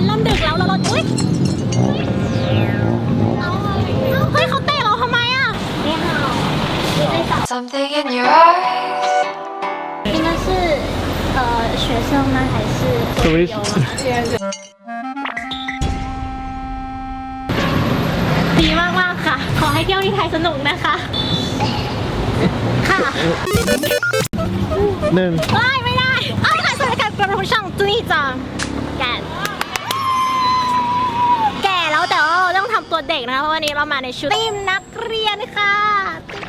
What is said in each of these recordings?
มันเริ่มดึกแล้วเราเราอุ้ยเอาเอาเฮ้ยเขาเตะเราทำไมอ่ะนี่ค่ะนี่ได้ส Something in your eyes. 应该是呃学生吗？还是 Swiss ดีมากมากๆค่ะ ขอให้เที่ยวที่ไทยสนุกนะคะ ค่ะ หนึ่ง ไม่ไม่ได้อ้าวค่ะสวัสดีค่ะกระผมช่างจุนี่จังแกน ำตัวเด็กนะคะเพราะวันนี้เรามาในชุดทีมนักเรียนค่ะ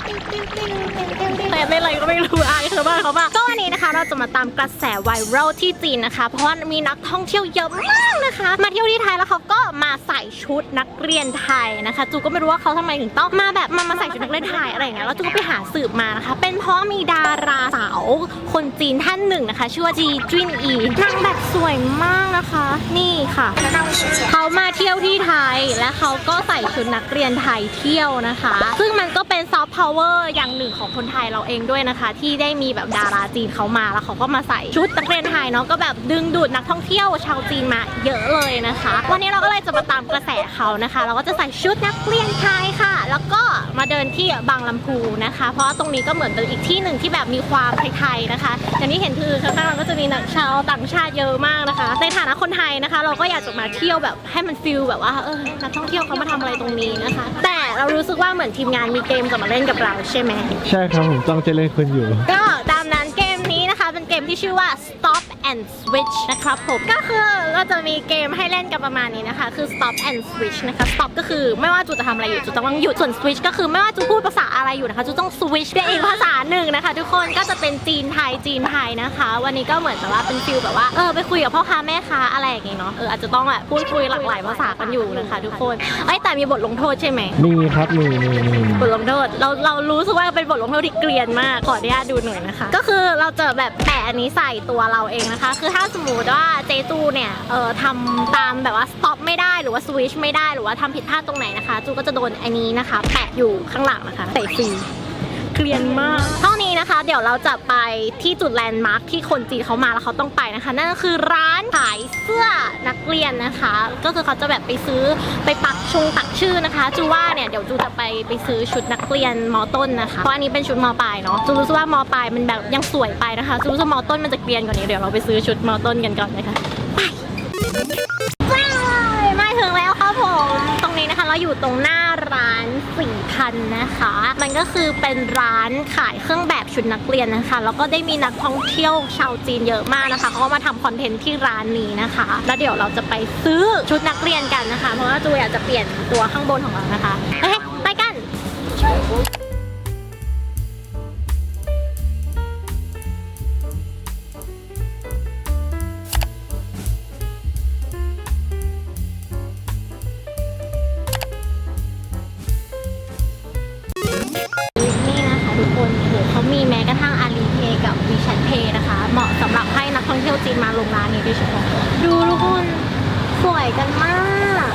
ติ๊งติ๊งติ๊งติ๊งติ๊งติ๊งแต่เล่นอะไรก็ไม่รู้อายเขาบ้างเขาบ้างก็วันนี้นะคะ เราจะมาตามกระแสไวรัลที่จีนนะคะ เพราะว่ามีนักท่องเที่ยวเยอะมากนะคะ มาเที่ยวที่ไทยแล้วเขาก็มาใส่ชุดนักเรียนไทยนะคะจูก็ไม่รู้ว่าเขาทำไมถึงต้องมาแบบมามาใส่ชุดนักเรียนไทยอะไรอย่างเงี้ยแล้วจูก็ไปหาสืบมานะคะ เป็นเพราะมีดาราสาวคนจีนท่านหนึ่งนะคะ ชื่อว่าจีจุนอีนางแบบสวยมาก นะคะ นี่ค่ะ เขามาเที่ยวที่ไทยและเขาก็ใส่ชุดนักเรียนไทยเที่ยวนะคะ ซึ่งมันก็เป็นซอฟต์พาวเวอร์อย่างหนึ่งของคนไทยเราเองด้วยนะคะ ที่ได้มีแบบดาราจีนเขามาแล้วเขาก็มาใส่ชุดนักเรียนไทยเนาะก็แบบดึงดูดนักท่องเที่ยวชาวจีนมาเยอะเลยนะคะ วันนี้เราก็เลยจะมาตามกระแสเขานะคะ เราก็จะใส่ชุดนักเรียนไทยค่ะ แล้วก็มาเดินที่บางลำพูนะคะ เพราะว่าตรงนี้ก็เหมือนเป็นอีกที่หนึ่งที่แบบมีความไทยๆนะคะ อย่างที่เห็นคือข้างๆเราก็จะมีนักชาวต่างชาติเยอะมากนะคะ ในฐานะคนไทยนะคะ เราก็อยากจะมาเที่ยวแบบให้มันฟิลแบบว่าเออนักท่องเที่ยวเขามาทำอะไรตรงนี้นะคะ แต่เรารู้สึกว่าเหมือนทีมงานมีเกมจะมาเล่นกับเราใช่ไหมใช่ครับผมจ้องจะเล่นคุณอยู่ ก็ตามนั้นเกมนี้นะคะเป็นเกมที่ชื่อว่า stop and switch นะครับผม ก็คือเราจะมีเกมให้เล่นกันประมาณนี้นะคะ คือ stop and switch นะคะ stop ก็คือไม่ว่าจูจะทำอะไรอยู่จูต้องหยุดส่วน switch ก็คือไม่ว่าจูพูดภาษาอะไรอยู่นะคะจูต้อง switch เป็นอีกภาษาหนึ่งนะคะ ทุกคนก็จะเป็นจีนไทยจีนไทยนะคะ วันนี้ก็เหมือนแบบว่าเป็นฟิลแบบว่าเออไปคุยกับพ่อค้าแม่ค้าอะไรอย่างงี้เนาะเอออาจจะต้องแบบพูดคุยหลากหลายภาษากันอยู่นะคะ ทุกคนเอ้ยแต่มีบทลงโทษใช่ไหมมีครับมีมีมีบทลงโทษเราเรารู้สึกว่าเป็นบทลงโทษที่เกรียนมากขออนุญาตดูหน่อยนะคะ ก็คือเราจะแบบแปะอันนี้ใส่ตัวเราเองนะคะ คือถ้าสมมติว่าเจตูเนี่ยเออทำตามแบบว่า stop ไม่ได้หรือว่า switch ไม่ได้หรือว่าทำผิดพลาดตรงไหนนะคะ จูก็จะโดนอันนี้นะคะ แปะอยู่ข้างหลังนะคะเตะฟรีเกรียนมากเท่า นะคะ เดี๋ยวเราจะไปที่จุดแลนด์มาร์คที่คนจีนเขามาแล้วเขาต้องไปนะคะ นั่นก็คือร้านขายเสื้อนักเรียนนะคะ ก็คือเขาจะแบบไปซื้อไปปักชงปักชื่อนะคะจูว่าเนี่ยเดี๋ยวจูจะไปไปซื้อชุดนักเรียนมอต้นนะคะเพราะอันนี้เป็นชุดมอปลายเนาะจูรู้สึกว่ามอปลายมันแบบยังสวยไปนะคะจูรู้สึกมอต้นมันจะเกรียนกว่านี้เดี๋ยวเราไปซื้อชุดมอต้นกันก่อนนะคะไป นะคะเราอยู่ตรงหน้าร้านสี่พันนะคะ มันก็คือเป็นร้านขายเครื่องแบบชุดนักเรียนนะคะ แล้วก็ได้มีนักท่องเที่ยวชาวจีนเยอะมากนะคะเขาก็มาทำคอนเทนต์ที่ร้านนี้นะคะ แล้วเดี๋ยวเราจะไปซื้อชุดนักเรียนกันนะคะ เพราะว่าจูอยากจะเปลี่ยนตัวข้างบนของเรานะคะเฮ้ยไปกัน จีนมาลงร้านนี้โดยเฉพาะดูทุกคนสวยกันมาก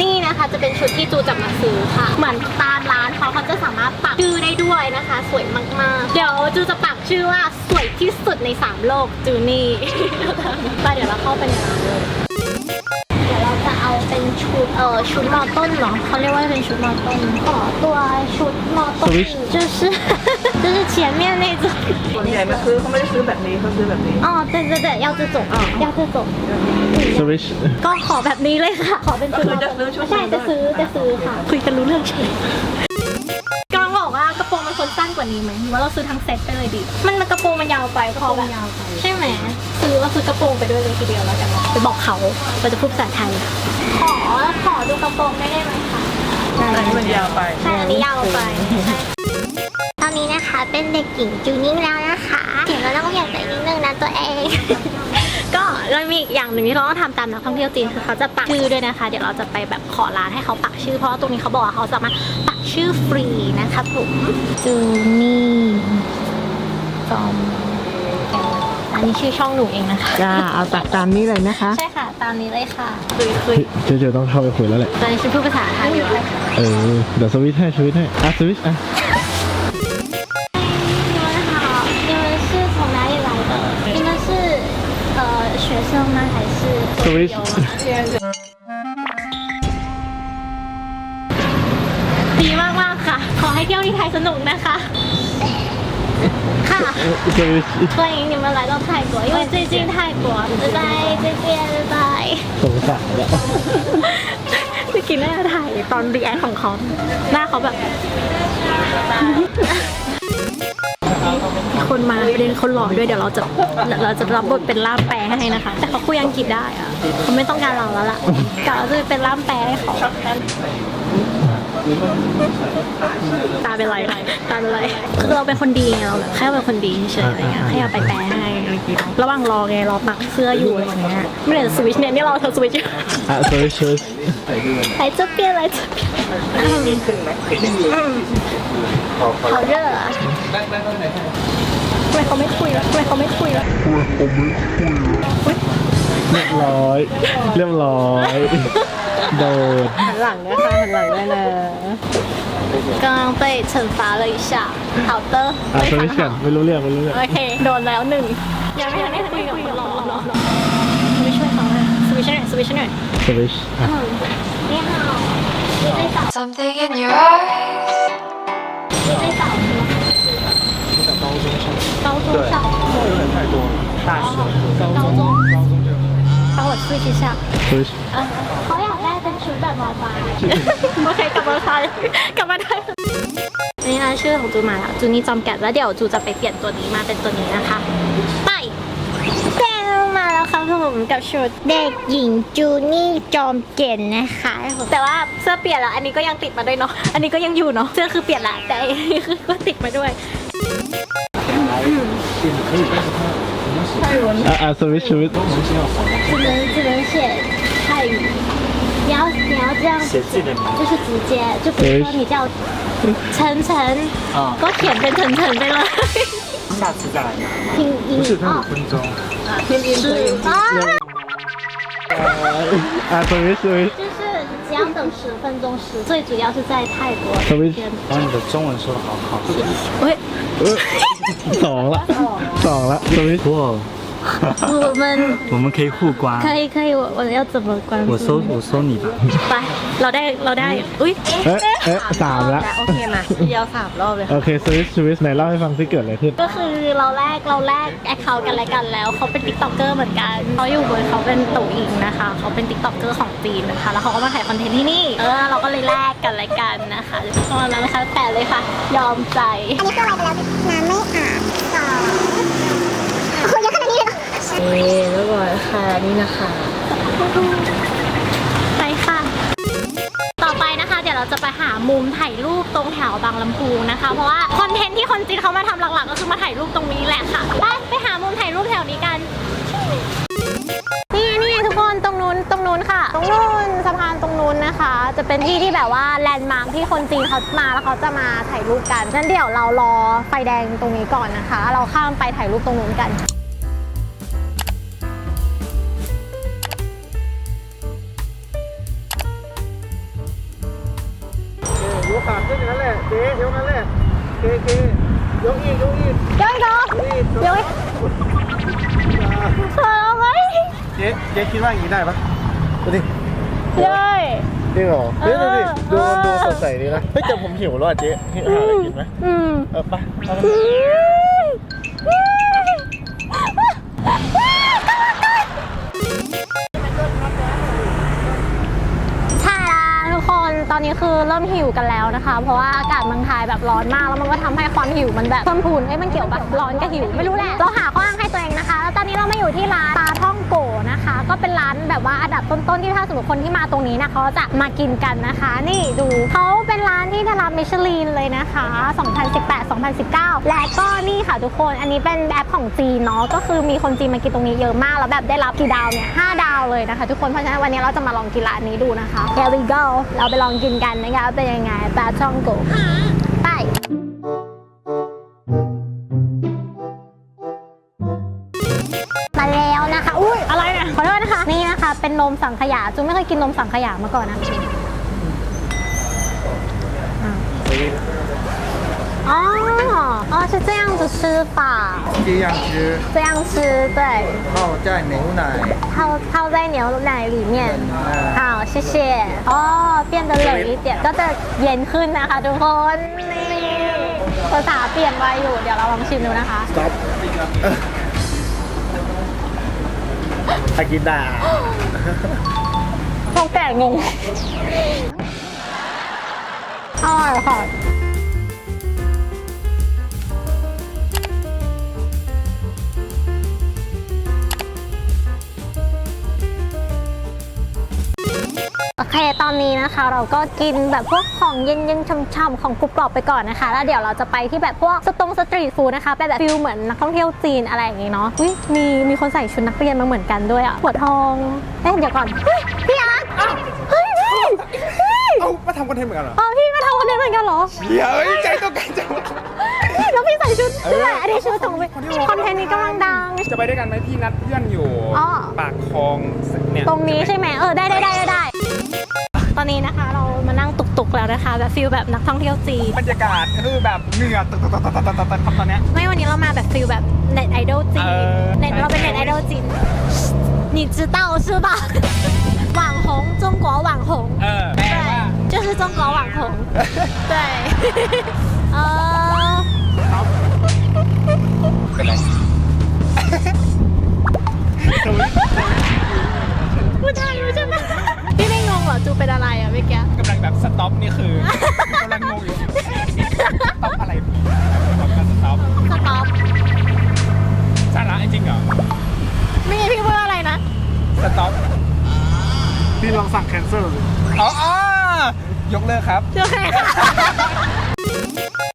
นี่นะคะจะเป็นชุดที่จูจะมาซื้อค่ะ เหมือนตามร้านเขาเขาจะสามารถปักชื่อได้ด้วยนะคะ สวยมากๆ เดี๋ยวจูจะปักชื่อว่าสวยที่สุดในสามโลกจูนี่ไปเดี๋ยวเราเข้าไปในร้านเลย ชุดเอ่อชุดมอต้นเหรอเขาเรียกว่าเป็นชุดมอต้นขอตัวชุดมอต้น Swish 就是就是前面那种 ส่วนใหญ่มาซื้อเขาไม่ได้ซื้อแบบนี้เขาซื้อแบบนี้ อ๋อ对对对要这种要这种 สวิช ก็ขอแบบนี้เลยค่ะ ขอเป็นชุดมอต้นใช่จะซื้อจะซื้อค่ะ คุยกันรู้เรื่องเฉยกำลังบอกว่ากระโปรงมันควรสั้นกว่านี้ไหมหรือว่าเราซื้อทั้งเซ็ตไปเลยดี มันมันกระโปรงมันยาวไปพอแบบใช่ไหม ซื้อว่าซื้อกระโปรงไปด้วยเลยทีเดียวแล้วกันไปบอกเขาเราจะพูดภาษาไทย ขอขอดูกระโปรงได้ไหมคะอันนี้มันยาวไปใช่อันนี้ยาวไปใช่ตอนนี้นะคะเป็นเด็กหญิงจูนิ่งแล้วนะคะเสียงเราต้องอยากใจนิดนึงนะตัวเอง ก็เรามีอีกอย่างหนึ่งที่เราต้องทำตามนักท่องเที่ยวจีนคือเขาจะปักชื่อด้วยนะคะ เดี๋ยวเราจะไปแบบขอร้านให้เขาปักชื่อเพราะว่าตรงนี้เขาบอกว่าเขาสามารถปักชื่อฟรีนะคะผมจูนี่จอม อันนี้ชื่อช่องหนูเองนะคะ จ้า เอาตักตามนี้เลยนะคะ ใช่ค่ะ ตามนี้เลยค่ะคุยคุย เจเจต้องเข้าไปคุยแล้วแหละ ตอนนี้ฉันพูดภาษาไทยอยู่เลย เออ เดี๋ยวสวิชให้สวิชให้ อ่ะสวิชอ่ะ 你们好，你们是从哪里来的？应该是呃学生吗？还是 ส วิช ดีมากมากๆค่ะ ขอให้เที่ยวที่ไทยสนุกนะคะ ค่ะ สวิช 欢迎你们来到泰国，因为最近泰国，拜拜，再见，拜拜。 สงสารแล้ว เมื่อกี้หน้าถ่ายตอนรีแอคของเขาหน้าเขาแบบ มีคนมาประเด็นคนหล่อด้วยเดี๋ยวเราจะเราจะรับบทเป็นล่ามแปลให้นะคะ แต่เขาคุยอังกฤษได้อะเขาไม่ต้องการเราแล้วล่ะกะเราจะไปเป็นล่ามแปลให้เขา ตาเป็นไรตาเป็นไรคือเราเป็นคนดีไงเราแบบแค่เป็นคนดีเฉยๆอะไรยให้เอาไปแปลให้ระหว่างรอไงรอปักเสื้ออยู่อย่างเงี้ยไม่ได้สวิชเนี่ยนี่เราเธอสวิชอ่อะสวิชสวิชไหจะเปลี่ยนอะไรจะเปลี่เขาเยอะทำไมเขาไม่คุยละทำไมเขาไม่คุยละทเขยละเรียบร้อย เรียบร้อย โดน หันหลังนะคะหันหลังได้เลย刚刚被惩罚了一下好的 อ่ะส 非 วิช 常 กัน 好 ไม่รู้เรื่องไม่รู้เรื่อง โอเค โดนแล้วหนึ่งยังไม่ทันได้คุยกับคนรอรอรอสวิชช่วยเขาอะสวิชหน่อยสวิชหน่อย สวิชอ่ะ 嗯你好你在找 Something in your eyes. 你在找什么高中生高中上大学高中帮我 switch 一下 สวิช เอ่ ชุดแบบมอปลายโอเคกลับมาไทยกลับมาไทยนี่นะชื่อของจูมาแล้วจูนี่จอมแกะแล้วเดี๋ยวจูจะไปเปลี่ยนตัวนี้มาเป็นตัวนี้นะคะ ไปแจ้งมาแล้วครับผมกับชุดเด็กหญิงจูนี่จอมเก่นนะคะ แต่ว่าเสื้อเปลี่ยนแล้ว อันนี้ก็ยังติดมาด้วยเนาะอันนี้ก็ยังอยู่เนาะเสื้อคือเปลี่ยนละแต่อันนี้คือก็ติดมาด้วย อ่ะอ่ะสวิชสวิช 只能只能写泰语。 你要你要这样写自己的名，就是直接，就比如说你叫晨晨，啊，高铁成晨晨对吗？下次改。听你啊，十分钟。十分钟。啊啊啊啊啊！啊，等一等，等一等。就是只要等十分钟，十最主要是在泰国。等一下，把你的中文说的好好。喂，懂了，懂了。懂了等，哇。สองละสวิช 不过我们我们可以互关，可以可以，我我要怎么关注？我搜我搜你吧。ไปเราได้เราได้อุ้ย เอ๊ะเอ๊ะสามละ โอเคมาเดียวสามรอบเลย โอเคสวิชสวิชไหนเล่าให้ฟังที่เกิดอะไรขึ้น ก็คือเราแลกเราแลกแอคเคาท์กันอะไรกันแล้วเขาเป็นติ๊กต็อกเกอร์เหมือนกันเขาอยู่บนเขาเป็นตู่อิงนะคะเขาเป็นติ๊กต็อกเกอร์ของจีนนะคะ แล้วเขาก็มาถ่ายคอนเทนต์ที่นี่เออเราก็เลยแลกกันอะไรกันนะคะตอนนั้นนะคะแต่เลยค่ะ ยอมใจ อันนี้คืออะไรไปแล้วน้ำไม่อาบสอง เหรอเรียบอยค่ะนี่นะคะ ไปค่ะ ต่อไปนะคะ เดี๋ยวเราจะไปหามุมถ่ายรูปตรงแถวบางลำพูนะคะ เพราะว่าคอนเทนต์ที่คนจีนเขามาทำหลักๆ ก็คือมาถ่ายรูปตรงนี้แหละค่ะ ไปไปหามุมถ่ายรูปแถวนี้กันนี่ไงนี่ไงทุกคนตรงนู้นตรงนู้นค่ะ ตรงนู้นสะพานตรงนู้นนะคะ จะเป็นที่ที่แบบว่าแลนด์มาร์คที่คนจีนเขามาแล้วเขาจะมาถ่ายรูปกันงั้นเดี๋ยวเรารอไฟแดงตรงนี้ก่อนนะคะ เราข้ามไปถ่ายรูปตรงนู้นกัน เคเคยกอีกยกอีกยังต่อเดี๋ยวเธอเอาไหมเจ๊เจ๊คิดว่าอย่างนี้ได้ปะดูดิได้จริงเหรอเฮ้ยดูดิดูดูสดใสดีนะเฮ้ยแต่ผมหิวแล้วอะเจ๊หิวหาอะไรกินไหมอืมเออไปเอาไป อนนี้คือเริ่มหิวกันแล้วนะคะ เพราะว่าอากาศเมืองไทยแบบร้อนมาก แล้วมันก็ทำให้ความหิวมันแบบเพิ่มพูนเอ้ยมันเกี่ยวแบบร้อนกับหิว ไม่รู้แหละ เราหาข้ออ้างให้ตัวเองนะคะ แล้วตอนนี้เรามาอยู่ที่ร้านปลาท่องโกะ ก็เป็นร้านแบบว่าอันดับต้นๆที่ถ้าสมมติคนที่มาตรงนี้นะเขาจะมากินกันนะคะ นี่ดูเขาเป็นร้านที่ได้รับมิชลินเลยนะคะ 2018 2019 และก็นี่ค่ะทุกคนอันนี้เป็นแอปของจีนเนาะก็คือมีคนจีนมากินตรงนี้เยอะมากแล้วแบบได้รับกี่ดาวเนี่ย5ดาวเลยนะคะ ทุกคนเพราะฉะนั้นวันนี้เราจะมาลองกินร้านนี้ดูนะคะ Here we go เราไปลองกินกันนะคะว่าเป็นยังไงปลาช่องโกเป็นนมสังขยาจูไม่เคยกินนมสังขยามาก่อนนะ 哦哦，是这样子吃法，这样吃，这样吃，对，泡在牛奶，泡 泡泡在牛奶里面好谢谢哦变得冷一点ก็จะเย็นขึ้นนะคะทุกคนนี่ภาษาเปลี่ยนไวอยู่เดี๋ยวเราลองชิมดูนะคะ stop อากินดาพวกแก่งงอร่อยค่ะ ตอนนี้นะคะ เราก็กินแบบพวกของเย็นๆช่ำๆของกรุบกรอบไปก่อนนะคะ แล้วเดี๋ยวเราจะไปที่แบบพวกสตรงสตรีทฟู้ดนะคะไปแบบฟิลเหมือนนักท่องเที่ยวจีนอะไรอย่างงี้เนาะอุ้ยมีมีคนใส่ชุดนักเรียนมาเหมือนกันด้วยอะหัวทองเอ๊ะเดี๋ยวก่อนเฮ้ยพี่อาร์ตเฮ้ยพี่เฮ้ยเอ้ามาทำคอนเทนต์เหมือนกันเหรอ เออพี่มาทำคอนเทนต์เหมือนกันเหรอ เดี๋ยวเอ้ยใจต้องการจังวะแล้วพี่ใส่ชุดนี่แหละอันนี้ชุดของคอนเทนต์นี้กำลังดัง จะไปด้วยกันไหมพี่นัดเพื่อนอยู่อ๋อปากคลองเนี่ย ตรงนี้ใช่ไหมเออได้ได้ได้ได้ได้ ตอนนี้นะคะเรามานั่งตุกๆแล้วนะคะ แบบฟิลแบบนักท่องเที่ยวจีน บรรยากาศคือแบบเหงื่อตกตกตกตกตกตกตอนเนี้ย ไม่วันนี้เรามาแบบฟิลแบบเน็ตไอดอลจีน เออ เน็ตเราเป็นเน็ตไอดอลจีน你知道是吧网红中国网红 เออแปลว่า 对就是中国网红对呃 เป็นไร เหรอจูเป็นอะไรอะเมื่อกี้กำลังแบบสต็อปนี่คือกำลังงงอยู่สต็อปอะไรสต็อปสต็อปสต็อปสาระจริงเหรอไม่ใช่พี่พูดอะไรนะสต็อปพี่ลองสั่งแคนเซิลอ๋ออ๋อยกเลิกครับโอเคค่ะ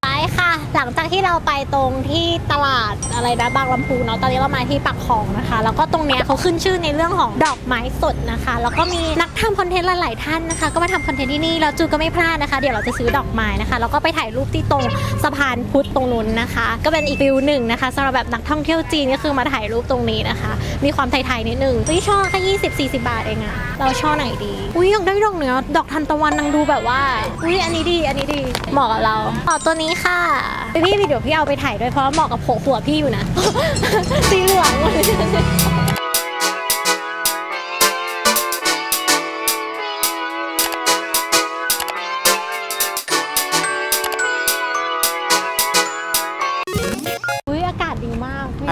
ไปค่ะ หลังจากที่เราไปตรงที่ตลาดอะไรนะบางลำพูเนาะตอนนี้เรามาที่ปักคลองนะคะ แล้วก็ตรงเนี้ยเขาขึ้นชื่อในเรื่องของดอกไม้สดนะคะ แล้วก็มีนัก ทำคอนเทนต์หลายๆท่านนะคะ ก็มาทำคอนเทนต์ที่นี่แล้วจูก็ไม่พลาดนะคะ เดี๋ยวเราจะซื้อดอกไม้นะคะแล้วก็ไปถ่ายรูปที่ตรงสะพานพุทธตรงนู้นนะคะ ก็เป็นอีกฟิลหนึ่งนะคะสำหรับแบบนักท่องเที่ยวจีนก็คือมาถ่ายรูปตรงนี้นะคะ มีความไทยๆนิดนึงอุ้ยช่อแค่ยี่สิบสี่สิบาทเองอะเราช่อไหนดีอุ้ยอยากได้ดอกเนื้อดอกทันตะวันนางดูแบบว่าอุ้ยอันนี้ดีอันนี้ดีเหมาะกับเราต่อตัวนี้ค่ะพี่พี่เดี๋ยวพี่เอาไปถ่ายด้วยเพราะว่าเหมาะกับหัวหัวพี่อยู่นะสีเหลือง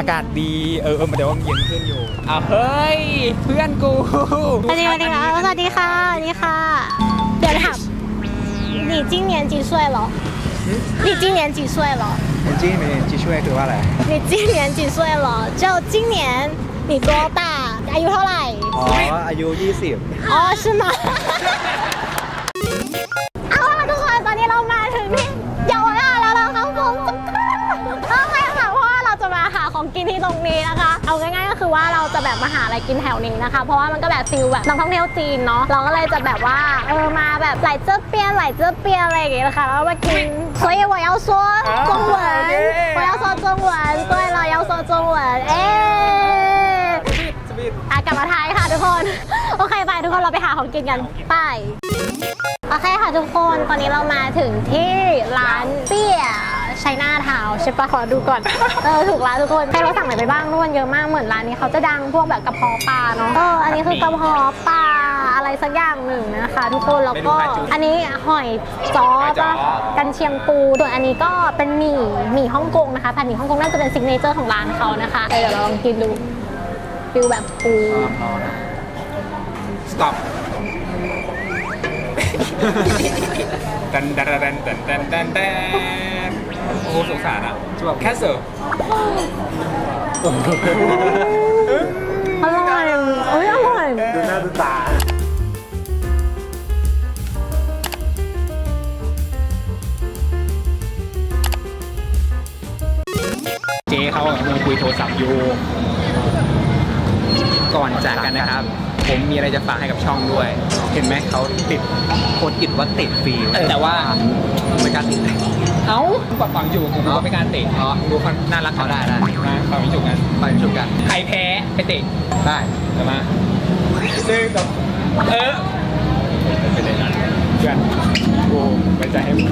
อากาศดีเออเออเดี๋ยวมันเย็นขึ้นอยู่อะเฮ้ย เพื่อนกูสวัสดีสวัสดีค่ะสวัสดีค่ะสวัค่ะ เดี๋ยวถาม你今年几岁了你今年几岁了你今年几岁ถือว่าอะไร你今年几岁了就今年你多大อายุเท่าไหร่อ๋ออายุ20อ๋อใช่ไหม ที่ตรงนี้นะคะ เอาง่ายๆก็คือว่าเราจะแบบมาหาอะไรกินแถวนี้นะคะ เพราะว่ามันก็แบบฟิลแบบนักท่องเที่ยวจีนเนาะเราก็เลยจะแบบว่าเออมาแบบไหลเจ้าเปียนไหลเจ้าเปียนอะไรอย่างเงี้ยนะคะแล้วก็มากิน所以我要说中文我要说中文对了要说中文เอ๊ะ อ่ะกลับมาไทยค่ะทุกคน โอเคไปทุกคนเราไปหาของกินกันไปโอเคค่ะทุกคนตอนนี้เรามาถึงที่ร้านเปี้ย ชัยนาทาวน์ใช่ปะขอดูก่อน เออถูกร้านทุกคนให้เราสั่งอะไรไปบ้างนู่นเยอะมากเหมือนร้านนี้เขาจะดังพวกแบบกระเพาะปลาเนาะเอออันนี้คือกระเพาะปลาอะไรสักอย่างหนึ่งนะคะ ทุกคนแล้วก็อันนี้หอยจ้อปะกันเชียงปูส่วนอันนี้ก็เป็นหมี่หมี่ฮ่องกงนะคะผัดหมี่ฮ่องกงน่าจะเป็นซิกเนเจอร์ของร้านเขานะคะเดี๋ยวเราลองกินดูฟิลแบบปูสต็อปตันตันตันตันตันตันตัน โอ้โหสงสารอะจะแบบแค่เสิร์ฟอร่อยเอ้ยอร่อย ดูหน้าดูตาเจ๊เขากำลังคุยโทรศัพท์อยู่ ก่อนจากกันนะครับ ผมมีอะไรจะฝากให้กับช่องด้วย เห็นไหมเขาติดโคตรอิดว่าติดฟรีแต่ว่าไม่กล้าติด เอ้าปักฝังอยู่ผมก็ไม่กล้ารเตะอ๋อดูคนน่ารักเอาได้ได้มาฝังอยู่กันไปจุดกันใครแพ้ไปเตะได้เดี๋ยวมาหนึ่งสองเออเป็นไรนะเพื่อนกูไปใจให้มึง